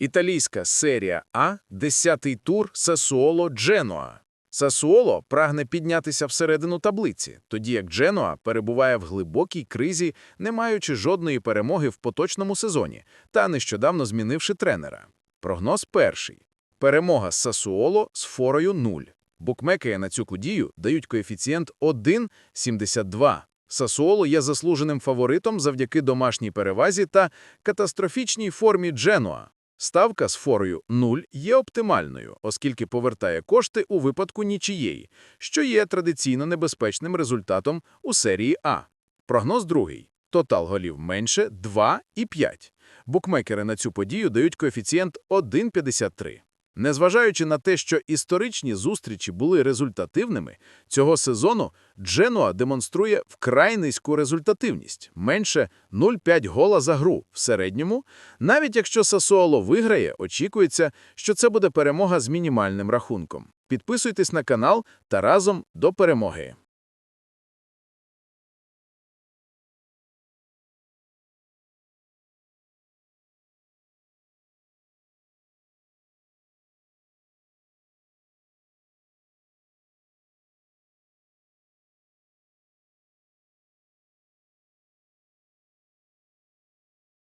Італійська серія А, 10-й тур Сасуоло Дженуа. Сасуоло прагне піднятися всередину таблиці, тоді як Дженуа перебуває в глибокій кризі, не маючи жодної перемоги в поточному сезоні та нещодавно змінивши тренера. Прогноз перший. Перемога Сасуоло з форою 0. Букмекери на цю подію дають коефіцієнт 1,72. Сасуоло є заслуженим фаворитом завдяки домашній перевазі та катастрофічній формі Дженуа. Ставка з форою 0 є оптимальною, оскільки повертає кошти у випадку нічиєї, що є традиційно небезпечним результатом у серії А. Прогноз другий. Тотал голів менше 2 і 5. Букмекери на цю подію дають коефіцієнт 1,53. Незважаючи на те, що історичні зустрічі були результативними, цього сезону Дженуа демонструє вкрай низьку результативність – менше 0,5 гола за гру в середньому. Навіть якщо Сасуоло виграє, очікується, що це буде перемога з мінімальним рахунком. Підписуйтесь на канал та разом до перемоги.